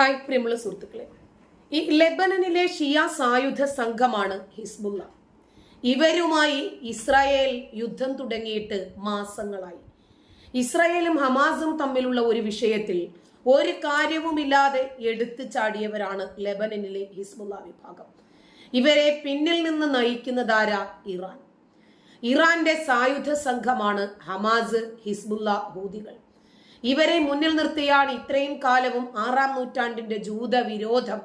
Hi പ്രിയമുള്ള സുഹൃത്തുക്കളെ. ഈ ലെബനനിലെ ഷിയ സായുധ സംഘമാണ് ഹിസ്ബുള്ള. ഇവരുമായി ഇസ്രായേൽ യുദ്ധം തുടങ്ങിയിട്ട് മാസങ്ങളായി. ഇസ്രായേലും ഹമാസും തമ്മിലുള്ള ഒരു വിഷയത്തിൽ ഒരു കാര്യവുമില്ലാതെ എടുത്തു ചാടിയവരാണ് ലെബനനിലെ ഹിസ്ബുള്ള വിഭാഗം. ഇവരെ പിന്നിൽ നിന്ന് നയിക്കുന്നതാര ഇറാൻ. ഇറാന്റെ സായുധ സംഘമാണ് ഹമാസ് ഹിസ്ബുള്ള ഹൂതികൾ. ഇവരെ മുന്നിൽ നിർത്തിയാണ് ഇത്രയും കാലവും ആറാം നൂറ്റാണ്ടിന്റെ ജൂത വിരോധം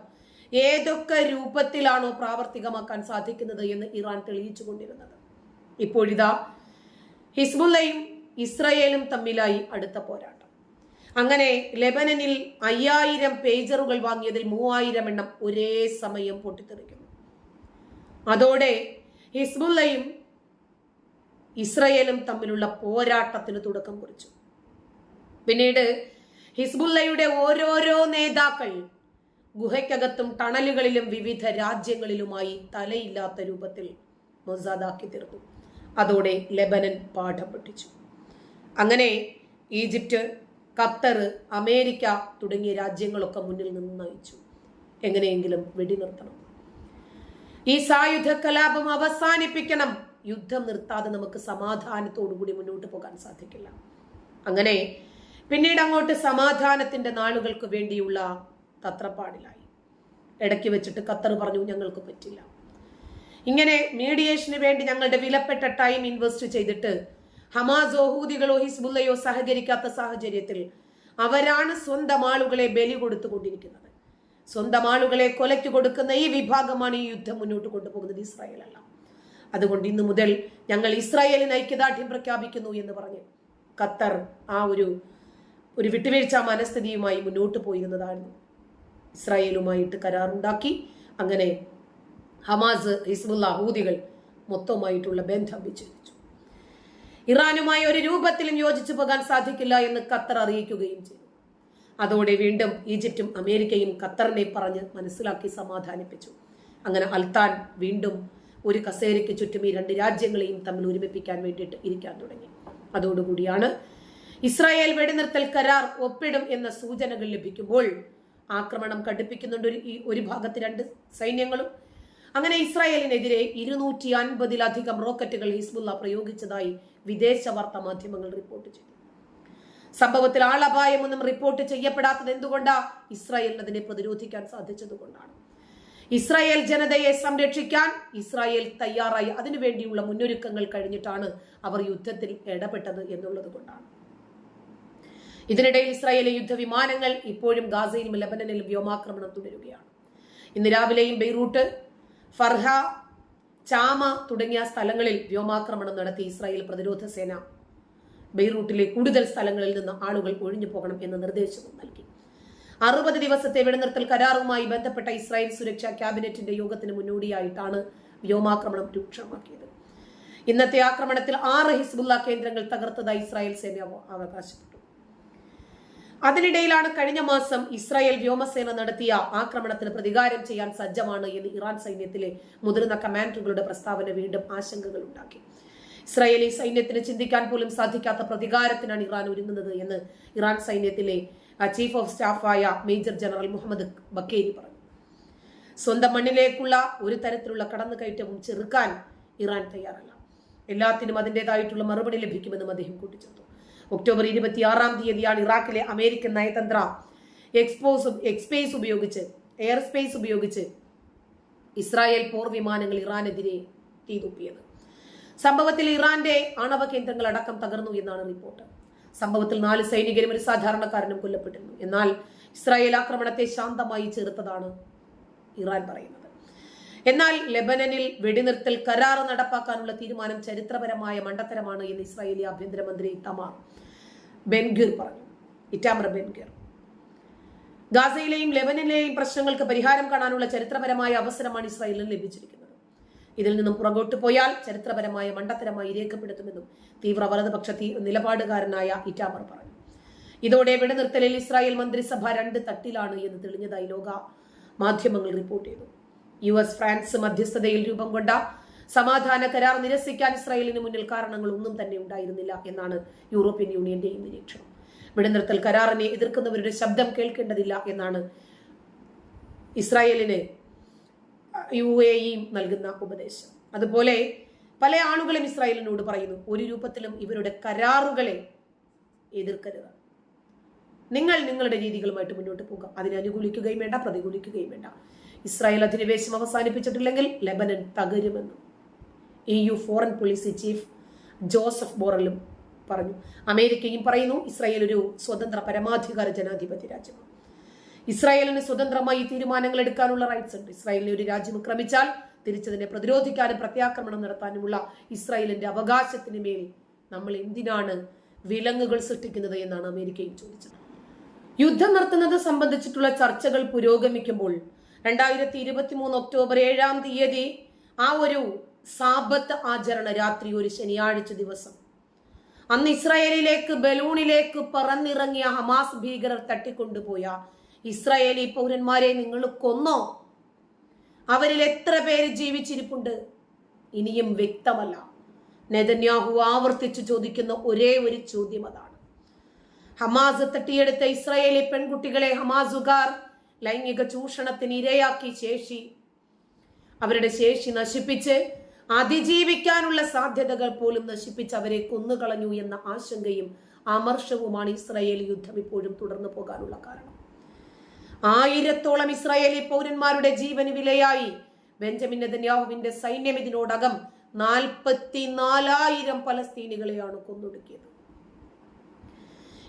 ഏതൊക്കെ രൂപത്തിലാണോ പ്രാവർത്തികമാക്കാൻ സാധിക്കുന്നത് എന്ന് ഇറാൻ തെളിയിച്ചു കൊണ്ടിരുന്നത് ഇപ്പോഴിതാ ഹിസ്ബുള്ളയും ഇസ്രയേലും തമ്മിലായി അടുത്ത പോരാട്ടം. അങ്ങനെ ലെബനനിൽ അയ്യായിരം പേജറുകൾ വാങ്ങിയതിൽ മൂവായിരം എണ്ണം ഒരേ സമയം പൊട്ടിത്തെറിക്കുന്നു. അതോടെ ഹിസ്ബുള്ളയും ഇസ്രയേലും തമ്മിലുള്ള പോരാട്ടത്തിന് തുടക്കം കുറിച്ചു. പിന്നീട് ഹിസ്ബുല്ലയുടെ ഓരോരോ നേതാക്കൾ ഗുഹയ്ക്കകത്തും ടണലുകളിലും വിവിധ രാജ്യങ്ങളിലുമായി തലയില്ലാത്ത രൂപത്തിൽ മൊസാദാക്കി തീർന്നു. അതോടെ ലെബനൻ പാഠം പഠിച്ചു. അങ്ങനെ ഈജിപ്റ്റ് ഖത്തർ അമേരിക്ക തുടങ്ങിയ രാജ്യങ്ങളൊക്കെ മുന്നിൽ നിന്ന് നയിച്ചു. എങ്ങനെയെങ്കിലും വെടിനിർത്തണം. ഈ സായുധ കലാപം അവസാനിപ്പിക്കണം. യുദ്ധം നിർത്താതെ നമുക്ക് സമാധാനത്തോടുകൂടി മുന്നോട്ട് പോകാൻ സാധിക്കില്ല. അങ്ങനെ പിന്നീട് അങ്ങോട്ട് സമാധാനത്തിന്റെ നാളുകൾക്ക് വേണ്ടിയുള്ള തത്രപ്പാടിലായി. ഇടയ്ക്ക് വെച്ചിട്ട് ഖത്തർ പറഞ്ഞു ഞങ്ങൾക്ക് പറ്റില്ല. ഇങ്ങനെ മീഡിയേഷന് വേണ്ടി ഞങ്ങളുടെ വിലപ്പെട്ട ടൈം ഇൻവെസ്റ്റ് ചെയ്തിട്ട് ഹമാസോ ഹൂദികളോ ഹിസ്ബുല്ലയോ സഹകരിക്കാത്ത സാഹചര്യത്തിൽ അവരാണ് സ്വന്തം ആളുകളെ ബലി കൊടുത്തുകൊണ്ടിരിക്കുന്നത്. സ്വന്തം ആളുകളെ കൊലയ്ക്ക് കൊടുക്കുന്ന ഈ വിഭാഗമാണ് ഈ യുദ്ധം മുന്നോട്ട് കൊണ്ടുപോകുന്നത് ഇസ്രായേലല്ല അതുകൊണ്ട് ഇന്നു മുതൽ ഞങ്ങൾ ഇസ്രായേലിന് ഐക്യദാർഢ്യം പ്രഖ്യാപിക്കുന്നു എന്ന് പറഞ്ഞ് ഖത്തർ ആ ഒരു ഒരു വിട്ടുവീഴ്ച മനസ്ഥിതിയുമായി മുന്നോട്ട് പോയിരുന്നതായിരുന്നു ഇസ്രായേലുമായിട്ട് കരാറുണ്ടാക്കി. അങ്ങനെ ഹമാസ് ഹിസ്ബുല്ല ഹൂദികൾ മൊത്തമായിട്ടുള്ള ബന്ധം വിച്ഛേദിച്ചു. ഇറാനുമായി ഒരു രൂപത്തിലും യോജിച്ചു പോകാൻ സാധിക്കില്ല എന്ന് ഖത്തർ അറിയിക്കുകയും ചെയ്തു. അതോടെ വീണ്ടും ഈജിപ്തും അമേരിക്കയും ഖത്തറിനെ പറഞ്ഞ് മനസ്സിലാക്കി സമാധാനിപ്പിച്ചു. അങ്ങനെ അൽത്താൻ വീണ്ടും ഒരു കസേരയ്ക്ക് ചുറ്റും ഈ രണ്ട് രാജ്യങ്ങളെയും തമ്മിൽ ഒരുമിപ്പിക്കാൻ വേണ്ടിയിട്ട് ഇരിക്കാൻ തുടങ്ങി. അതോടുകൂടിയാണ് ഇസ്രായേൽ വെടിനിർത്തൽ കരാർ ഒപ്പിടും എന്ന സൂചനകൾ ലഭിക്കുമ്പോൾ ആക്രമണം കടുപ്പിക്കുന്നുണ്ട് ഒരു ഒരു ഭാഗത്ത് രണ്ട് സൈന്യങ്ങളും. അങ്ങനെ ഇസ്രായേലിനെതിരെ ഇരുന്നൂറ്റി അൻപതിലധികം റോക്കറ്റുകൾ ഹിസ്ബുല്ല പ്രയോഗിച്ചതായി വിദേശ വാർത്താ മാധ്യമങ്ങൾ റിപ്പോർട്ട് ചെയ്തു. സംഭവത്തിൽ ആളപായമൊന്നും റിപ്പോർട്ട് ചെയ്യപ്പെടാത്തത് എന്തുകൊണ്ടാ? ഇസ്രായേലിന് അതിനെ പ്രതിരോധിക്കാൻ സാധിച്ചതുകൊണ്ടാണ്. ഇസ്രായേൽ ജനതയെ സംരക്ഷിക്കാൻ ഇസ്രായേൽ തയ്യാറായി. അതിനുവേണ്ടിയുള്ള മുന്നൊരുക്കങ്ങൾ കഴിഞ്ഞിട്ടാണ് അവർ യുദ്ധത്തിൽ ഇടപെട്ടത് എന്നുള്ളത് കൊണ്ടാണ്. ഇതിനിടയിൽ ഇസ്രായേലിലെ യുദ്ധവിമാനങ്ങൾ ഇപ്പോഴും ഗാസയിലും ലബനനിലും വ്യോമാക്രമണം തുടരുകയാണ്. ഇന്ന് രാവിലെയും ബെയ്റൂട്ട് ഫർഹ ചാമ തുടങ്ങിയ സ്ഥലങ്ങളിൽ വ്യോമാക്രമണം നടത്തി ഇസ്രായേൽ പ്രതിരോധ സേന. ബെയ്റൂട്ടിലെ കൂടുതൽ സ്ഥലങ്ങളിൽ നിന്ന് ആളുകൾ ഒഴിഞ്ഞു പോകണം എന്ന നിർദ്ദേശവും നൽകി. അറുപത് ദിവസത്തെ വെടിനിർത്തൽ കരാറുമായി ബന്ധപ്പെട്ട ഇസ്രായേൽ സുരക്ഷാ ക്യാബിനറ്റിന്റെ യോഗത്തിന് മുന്നോടിയായിട്ടാണ് വ്യോമാക്രമണം രൂക്ഷമാക്കിയത്. ഇന്നത്തെ ആക്രമണത്തിൽ ആറ് ഹിസ്ബുല്ല കേന്ദ്രങ്ങൾ തകർത്തതായി ഇസ്രായേൽ സേന അവകാശപ്പെട്ടു. അതിനിടയിലാണ് കഴിഞ്ഞ മാസം ഇസ്രായേൽ വ്യോമസേന നടത്തിയ ആക്രമണത്തിന് പ്രതികാരം ചെയ്യാൻ സജ്ജമാണ് എന്ന് ഇറാൻ സൈന്യത്തിലെ മുതിർന്ന കമാൻഡറുകളുടെ പ്രസ്താവന വീണ്ടും ആശങ്കകൾ ഉണ്ടാക്കി. ഇസ്രായേലി സൈന്യത്തിന് ചിന്തിക്കാൻ പോലും സാധിക്കാത്ത പ്രതികാരത്തിനാണ് ഇറാൻ ഒരുങ്ങുന്നത് എന്ന് ഇറാൻ സൈന്യത്തിലെ ചീഫ് ഓഫ് സ്റ്റാഫായ മേജർ ജനറൽ മുഹമ്മദ് ബക്കേരി പറഞ്ഞു. സ്വന്തം മണ്ണിലേക്കുള്ള ഒരു തരത്തിലുള്ള കടന്നുകയറ്റവും ചെറുക്കാൻ ഇറാൻ തയ്യാറല്ല. എല്ലാത്തിനും അതിന്റെതായിട്ടുള്ള മറുപടി ലഭിക്കുമെന്നും അദ്ദേഹം കൂട്ടിച്ചേർത്തു. ഒക്ടോബർ ഇരുപത്തിയാറാം തീയതിയാണ് ഇറാഖിലെ അമേരിക്കൻ നയതന്ത്ര എക്സ്പോസ് എക്സ്പേസ് ഉപയോഗിച്ച് എയർ സ്പേസ് ഉപയോഗിച്ച് ഇസ്രായേൽ പോർ വിമാനങ്ങൾ ഇറാനെതിരെ തീതുപ്പിയത്. സംഭവത്തിൽ ഇറാന്റെ ആണവ കേന്ദ്രങ്ങൾ അടക്കം തകർന്നു എന്നാണ് റിപ്പോർട്ട്. സംഭവത്തിൽ നാല് സൈനികരും ഒരു സാധാരണക്കാരനും കൊല്ലപ്പെട്ടിരുന്നു. എന്നാൽ ഇസ്രായേൽ ആക്രമണത്തെ ശാന്തമായി ചെറുത്തതാണ് ഇറാൻ പറയുന്നത്. എന്നാൽ ലെബനനിൽ വെടിനിർത്തൽ കരാർ നടപ്പാക്കാനുള്ള തീരുമാനം ചരിത്രപരമായ മണ്ടത്തരമാണ് എന്ന് ഇസ്രായേലി ആഭ്യന്തരമന്ത്രി തമാർ ബെൻഗിർ പറഞ്ഞു. ഇറ്റാമർ ബെൻഗിർ. ഗാസയിലെയും ലെബനനിലെയും പ്രശ്നങ്ങൾക്ക് പരിഹാരം കാണാനുള്ള ചരിത്രപരമായ അവസരമാണ് ഇസ്രായേലിന് ലഭിച്ചിരിക്കുന്നത്. ഇതിൽ നിന്നും പുറകോട്ട് പോയാൽ ചരിത്രപരമായ മണ്ടത്തരമായി രേഖപ്പെടുത്തുമെന്നും തീവ്ര വലതുപക്ഷ നിലപാടുകാരനായ ഇറ്റാമർ പറഞ്ഞു. ഇതോടെ വെടിനിർത്തലിൽ ഇസ്രായേൽ മന്ത്രിസഭ രണ്ട് തട്ടിലാണ് എന്ന് തെളിഞ്ഞതായി ലോക മാധ്യമങ്ങൾ റിപ്പോർട്ട് ചെയ്തു. യു എസ് ഫ്രാൻസ് മധ്യസ്ഥതയിൽ രൂപം കൊണ്ട സമാധാന കരാർ നിരസിക്കാൻ ഇസ്രായേലിന് മുന്നിൽ കാരണങ്ങൾ ഒന്നും തന്നെ ഉണ്ടായിരുന്നില്ല എന്നാണ് യൂറോപ്യൻ യൂണിയന്റെയും നിരീക്ഷണം. വെടിനിർത്തൽ കരാറിനെ എതിർക്കുന്നവരുടെ ശബ്ദം കേൾക്കേണ്ടതില്ല എന്നാണ് ഇസ്രായേലിന് യു എ നൽകുന്ന ഉപദേശം. അതുപോലെ പല ആളുകളും ഇസ്രായേലിനോട് പറയുന്നു ഒരു രൂപത്തിലും ഇവരുടെ കരാറുകളെ എതിർക്കരുത്. നിങ്ങൾ നിങ്ങളുടെ രീതികളുമായിട്ട് മുന്നോട്ട് പോകുക അതിനെ അനുകൂലിക്കുകയും വേണ്ട പ്രതികൂലിക്കുകയും വേണ്ട. ഇസ്രായേൽ അധിനിവേശം അവസാനിപ്പിച്ചിട്ടില്ലെങ്കിൽ Lebanon തകരുമെന്നും E U foreign policy chief Joseph ബോറലും പറഞ്ഞു. അമേരിക്കയും പറയുന്നു ഇസ്രായേൽ ഒരു സ്വതന്ത്ര പരമാധികാര ജനാധിപത്യ രാജ്യമാണ് ഇസ്രായേലിന് സ്വതന്ത്രമായി തീരുമാനങ്ങൾ എടുക്കാനുള്ള റൈറ്റ്സ് ഉണ്ട്. ഇസ്രായേലിനെ ഒരു രാജ്യം ആക്രമിച്ചാൽ തിരിച്ചതിനെ പ്രതിരോധിക്കാനും പ്രത്യാക്രമണം നടത്താനുമുള്ള ഇസ്രായേലിന്റെ അവകാശത്തിന് മേൽ നമ്മൾ എന്തിനാണ് വിലങ്ങുകൾ സൃഷ്ടിക്കുന്നത് എന്നാണ് അമേരിക്കയും ചോദിച്ചത്. യുദ്ധം നടത്തുന്നത് സംബന്ധിച്ചിട്ടുള്ള ചർച്ചകൾ പുരോഗമിക്കുമ്പോൾ രണ്ടായിരത്തി ഇരുപത്തി മൂന്ന് ഒക്ടോബർ ഏഴാം തീയതി ആ ഒരു സാബത്ത് ആചരണ രാത്രി ഒരു ശനിയാഴ്ച ദിവസം. അന്ന് ഇസ്രായേലിലേക്ക് ബലൂണിലേക്ക് പറന്നിറങ്ങിയ ഹമാസ് ഭീകരർ തട്ടിക്കൊണ്ടുപോയ ഇസ്രായേലി പൗരന്മാരെ നിങ്ങൾ കൊന്നോ? അവരിൽ എത്ര പേര് ജീവിച്ചിരിപ്പുണ്ട്? ഇനിയും വ്യക്തമല്ല. നെതന്യാഹു ആവർത്തിച്ചു ചോദിക്കുന്ന ഒരേ ഒരു ചോദ്യം അതാണ്. ഹമാസ് തട്ടിയെടുത്ത ഇസ്രായേലി പെൺകുട്ടികളെ ഹമാസുകാർ ലൈംഗിക ചൂഷണത്തിന് ഇരയാക്കി ശേഷി. അവരുടെ ശേഷി നശിപ്പിച്ച് അതിജീവിക്കാനുള്ള സാധ്യതകൾ പോലും നശിപ്പിച്ച് അവരെ കൊന്നുകളഞ്ഞു എന്ന ആശങ്കയും അമർഷവുമാണ് ഇസ്രായേൽ യുദ്ധം ഇപ്പോഴും തുടർന്നു പോകാനുള്ള കാരണം. ആയിരത്തോളം ഇസ്രായേലി പൗരന്മാരുടെ ജീവന് വിലയായി. ബെഞ്ചമിൻ നെതന്യാഹുവിന്റെ സൈന്യം ഇതിനോടകം നാൽപ്പത്തിനാലായിരം പലസ്തീനികളെയാണ് കൊന്നൊടുക്കിയത്.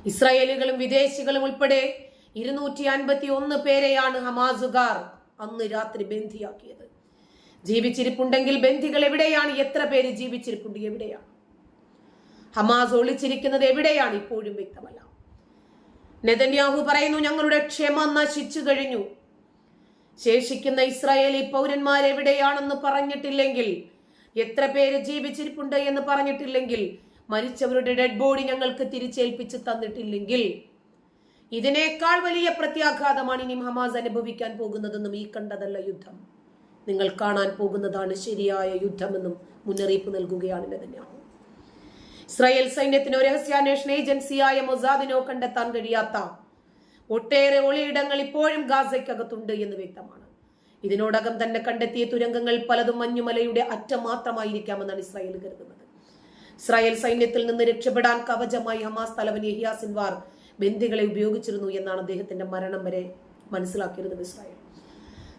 ഇസ്രായേലുകളും വിദേശികളും ഉൾപ്പെടെ ഇരുന്നൂറ്റി അൻപത്തി ഒന്ന് പേരെയാണ് ഹമാസുകാർ അന്ന് രാത്രി ബന്ധിയാക്കിയത്. ജീവിച്ചിരിപ്പുണ്ടെങ്കിൽ ബന്ധികൾ എവിടെയാണ്? എത്ര പേര് ജീവിച്ചിരിപ്പുണ്ട്? എവിടെയാണ്? ഹമാസ് ഒളിച്ചിരിക്കുന്നത് എവിടെയാണ്? ഇപ്പോഴും വ്യക്തമല്ല. നെതന്യാഹു പറയുന്നു ഞങ്ങളുടെ ക്ഷമ നശിച്ചു കഴിഞ്ഞു. ശേഷിക്കുന്ന ഇസ്രായേലി പൗരന്മാർ എവിടെയാണെന്ന് പറഞ്ഞിട്ടില്ലെങ്കിൽ എത്ര പേര് ജീവിച്ചിരിപ്പുണ്ട് എന്ന് പറഞ്ഞിട്ടില്ലെങ്കിൽ മരിച്ചവരുടെ ഡെഡ് ബോഡി ഞങ്ങൾക്ക് തിരിച്ചേൽപ്പിച്ച് തന്നിട്ടില്ലെങ്കിൽ ഇതിനേക്കാൾ വലിയ പ്രത്യാഘാതമാണ് ഇനി ഹമാസ് അനുഭവിക്കാൻ പോകുന്നതെന്നും ഈ കണ്ടതല്ല യുദ്ധം. നിങ്ങൾ കാണാൻ പോകുന്നതാണ് ശരിയായ യുദ്ധമെന്നും മുന്നറിയിപ്പ് നൽകുകയാണ് നെതന്യാഹു. ഇസ്രായേൽ സൈന്യത്തിനോ രഹസ്യാന്വേഷണ ഏജൻസിയായ മൊസാദിനോ കണ്ടെത്താൻ കഴിയാത്ത ഒട്ടേറെ ഒളിയിടങ്ങൾ ഇപ്പോഴും ഗാസയ്ക്കകത്തുണ്ട് എന്ന് വ്യക്തമാണ്. ഇതിനോടകം തന്നെ കണ്ടെത്തിയ തുരങ്കങ്ങൾ പലതും മഞ്ഞുമലയുടെ അറ്റം മാത്രമായിരിക്കാമെന്നാണ് ഇസ്രായേൽ കരുതുന്നത്. ഇസ്രായേൽ സൈന്യത്തിൽ നിന്ന് രക്ഷപ്പെടാൻ കവചമായി ഹമാസ് തലവൻ യഹിയ സിൻവാർ ബന്ദികളെ ഉപയോഗിച്ചിരുന്നു എന്നാണ് അദ്ദേഹത്തിന്റെ മരണം വരെ മനസ്സിലാക്കിയിരുന്നത് ഇസ്രായേൽ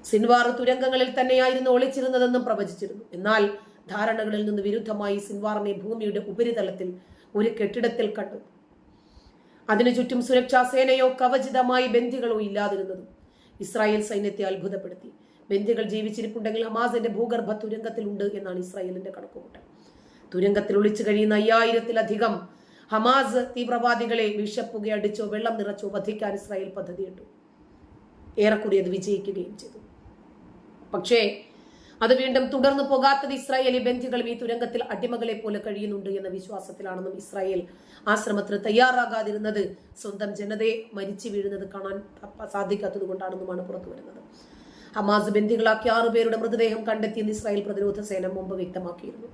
സിൻവാർ തുരങ്കങ്ങളിൽ തന്നെയായിരുന്നു ഒളിച്ചിരുന്നതെന്നും പ്രവചിച്ചിരുന്നു. എന്നാൽ ധാരണകളിൽ നിന്ന് വിരുദ്ധമായി സിൻവാറിനെ ഭൂമിയുടെ ഉപരിതലത്തിൽ ഒരു കെട്ടിടത്തിൽ കണ്ടു. അതിനു ചുറ്റും സുരക്ഷാ സേനയോ കവചിതമായി ബന്ദികളോ ഇല്ലാതിരുന്നതും ഇസ്രായേൽ സൈന്യത്തെ അത്ഭുതപ്പെടുത്തി. ബന്ദികൾ ജീവിച്ചിരിപ്പുണ്ടെങ്കിൽ ഹമാസിന്റെ ഭൂഗർഭ തുരങ്കത്തിലുണ്ട് എന്നാണ് ഇസ്രായേലിന്റെ കണക്കുകൂട്ടൽ. തുരങ്കത്തിൽ ഒളിച്ചു കഴിയുന്ന അയ്യായിരത്തിലധികം ഹമാസ് തീവ്രവാദികളെ വിഷപ്പുകയടിച്ചോ വെള്ളം നിറച്ചോ വധിക്കാൻ ഇസ്രായേൽ പദ്ധതിയിട്ടു ഏറെക്കുറെ അത് വിജയിക്കുകയും ചെയ്തു. പക്ഷേ അത് വീണ്ടും തുടർന്നു പോകാത്തത് ഇസ്രായേലി ബന്ധികളും ഈ തുരങ്കത്തിൽ അടിമകളെ പോലെ കഴിയുന്നുണ്ട് എന്ന വിശ്വാസത്തിലാണെന്നും ഇസ്രായേൽ ആശ്രമത്തിന് തയ്യാറാകാതിരുന്നത് സ്വന്തം ജനതയെ മരിച്ചു വീഴുന്നത് കാണാൻ സാധിക്കാത്തത് കൊണ്ടാണെന്നുമാണ് പുറത്തു വരുന്നത്. ഹമാസ് ബന്ധികളാക്കി ആറുപേരുടെ മൃതദേഹം കണ്ടെത്തിയെന്ന് ഇസ്രായേൽ പ്രതിരോധ സേന മുമ്പ് വ്യക്തമാക്കിയിരുന്നു.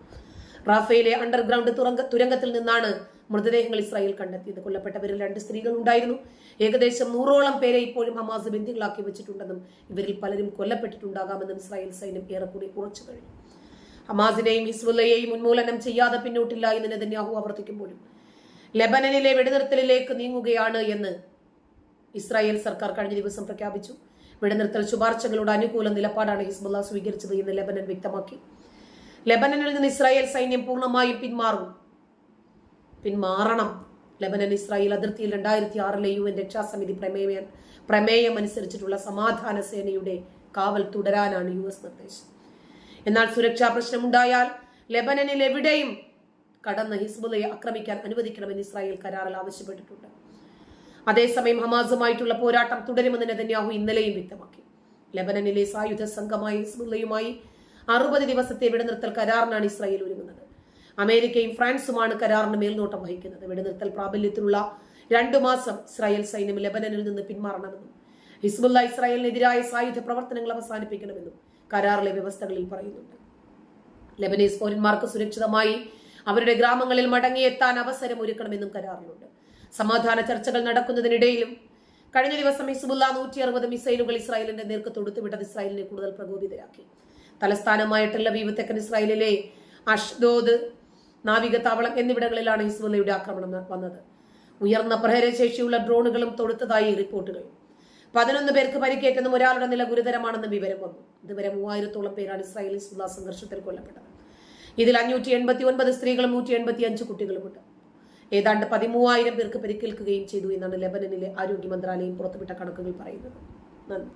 റാഫേലെ അണ്ടർഗ്രൗണ്ട് തുരങ്ക തുരങ്കത്തിൽ നിന്നാണ് മൃതദേഹങ്ങൾ ഇസ്രായേൽ കണ്ടെത്തിയത്. കൊല്ലപ്പെട്ടവരിൽ രണ്ട് സ്ത്രീകൾ ഉണ്ടായിരുന്നു. ഏകദേശം നൂറോളം പേരെ ഇപ്പോഴും ഹമാസ് ബന്ധികളാക്കി വെച്ചിട്ടുണ്ടെന്നും ഇവരിൽ പലരും കൊല്ലപ്പെട്ടിട്ടുണ്ടാകാമെന്നും ഇസ്രായേൽ സൈന്യം ഏറെക്കൂടി ഉറച്ചു കഴിഞ്ഞു. ഹമാസിനെയും ഹിസ്ബുല്ലയെയും ഉന്മൂലനം ചെയ്യാതെ പിന്നോട്ടില്ല എന്ന് നെതന്യാഹു ആവർത്തിക്കുമ്പോഴും ലെബനനിലെ വെടിനിർത്തലിലേക്ക് നീങ്ങുകയാണ് എന്ന് ഇസ്രായേൽ സർക്കാർ കഴിഞ്ഞ ദിവസം പ്രഖ്യാപിച്ചു. വെടിനിർത്തൽ ശുപാർശകളുടെ അനുകൂല നിലപാടാണ് ഹിസ്ബുല്ല സ്വീകരിച്ചത് എന്ന് ലെബനൻ വ്യക്തമാക്കി. ലെബനനിൽ നിന്ന് ഇസ്രായേൽ സൈന്യം പൂർണമായും പിന്മാറും. പിന്മാറണം. ലെബനൻ ഇസ്രായേൽ അതിർത്തിയിൽ രണ്ടായിരത്തി ആറിലെ യു എൻ രക്ഷാസമിതി പ്രമേയം പ്രമേയം അനുസരിച്ചിട്ടുള്ള സമാധാന സേനയുടെ കാവൽ തുടരാനാണ് യു എസ് നിർദ്ദേശം. എന്നാൽ സുരക്ഷാ പ്രശ്നമുണ്ടായാൽ ലെബനനിൽ എവിടെയും കടന്ന് ഹിസ്ബുലയെ ആക്രമിക്കാൻ അനുവദിക്കണമെന്ന് ഇസ്രായേൽ കരാറിൽ ആവശ്യപ്പെട്ടിട്ടുണ്ട്. അതേസമയം ഹമാസുമായിട്ടുള്ള പോരാട്ടം തുടരുമെന്ന് നെതന്യാഹു ഇന്നലെയും വ്യക്തമാക്കി. ലെബനനിലെ സായുധ സംഘമായ ഹിസ്ബുല്ലയുമായി അറുപത് ദിവസത്തെ വെടിനിർത്തൽ കരാറിനാണ് ഇസ്രായേൽ ഒരുങ്ങുന്നത്. അമേരിക്കയും ഫ്രാൻസുമാണ് കരാറിന് മേൽനോട്ടം വഹിക്കുന്നത്. വെടിനിർത്തൽ പ്രാബല്യത്തിലുള്ള രണ്ടു മാസം ഇസ്രായേൽ സൈന്യം ലെബനനിൽ നിന്ന് പിന്മാറണമെന്നും ഹിസ്ബുല്ല ഇസ്രായേലിനെതിരായ സായുധ പ്രവർത്തനങ്ങൾ അവസാനിപ്പിക്കണമെന്നും കരാറിലെ വ്യവസ്ഥകളിൽ പറയുന്നുണ്ട്. ലെബനീസ് പൗരന്മാർക്ക് സുരക്ഷിതമായി അവരുടെ ഗ്രാമങ്ങളിൽ മടങ്ങിയെത്താൻ അവസരം ഒരുക്കണമെന്നും കരാറിലുണ്ട്. സമാധാന ചർച്ചകൾ നടക്കുന്നതിനിടയിലും കഴിഞ്ഞ ദിവസം ഹിസ്ബുല്ല നൂറ്റി അറുപത് മിസൈലുകൾ ഇസ്രായേലിന്റെ നേർക്ക് തൊടുത്തുവിട്ടത് ഇസ്രായേലിനെ കൂടുതൽ പ്രകോപിതരാക്കി. തലസ്ഥാനമായ ടെല്ലവീവ് തെക്കൻ ഇസ്രായേലിലെ അഷ്ദോദ് നാവിക താവളം എന്നിവിടങ്ങളിലാണ് ഹിസ്ബുല്ലയുടെ ആക്രമണം വന്നത്. ഉയർന്ന പ്രഹരശേഷിയുള്ള ഡ്രോണുകളും തൊടുത്തതായി റിപ്പോർട്ടുകൾ. പതിനൊന്ന് പേർക്ക് പരിക്കേറ്റെന്നും ഒരാളുടെ നില ഗുരുതരമാണെന്നും വിവരം വന്നു. ഇതുവരെ മൂവായിരത്തോളം പേരാണ് ഇസ്രായേൽ ഹിസ്ബുല്ല സംഘർഷത്തിൽ കൊല്ലപ്പെട്ടത്. ഇതിൽ അഞ്ഞൂറ്റി എൺപത്തി ഒൻപത് സ്ത്രീകളും നൂറ്റി എൺപത്തി അഞ്ച് കുട്ടികളുമുണ്ട്. ഏതാണ്ട് പതിമൂവായിരം പേർക്ക് പരിക്കേൽക്കുകയും ചെയ്തു എന്നാണ് ലെബനനിലെ ആരോഗ്യ മന്ത്രാലയം പുറത്തുവിട്ട കണക്കുകൾ പറയുന്നത്. നന്ദി.